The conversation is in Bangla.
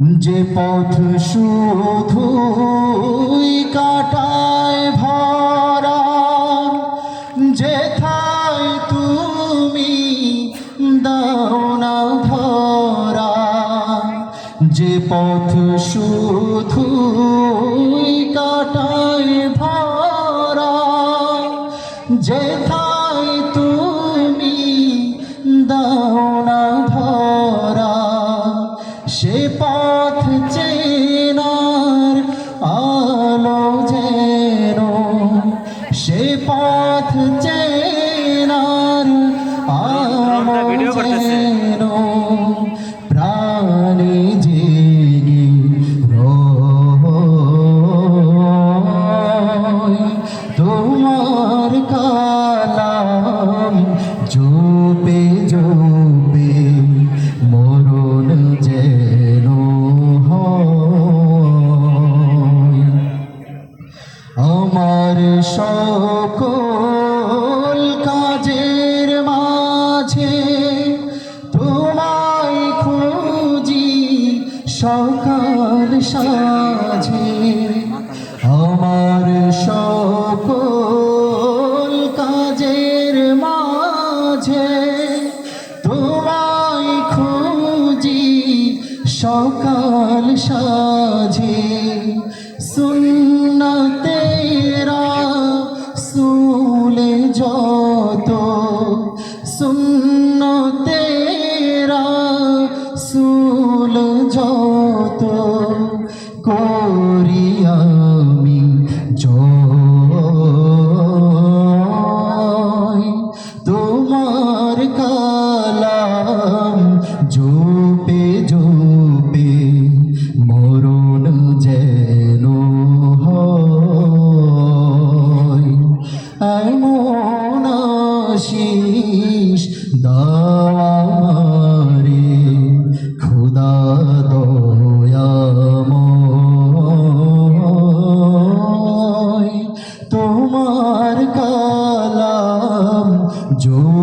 যে পথ শুধুই কাটায় ভরা যেথায় তুমি দাও ধরা যে পথ শুধুই কাটায় ভরা সে পথ চেনার আলো যেন সে পথ চেনার আলো। যেন প্রাণে জেগে তোমার কালাম জোপে সকাল সাঝে আমার সকল কাজের মাঝে তোমায় খুঁজি সকাল সুলে যত সুন্নতেরা সুল করি আমি তোমার কালাম জোপে জোপে মরণ যেন এমন আশিস দামারে তোমার কালাম জোপে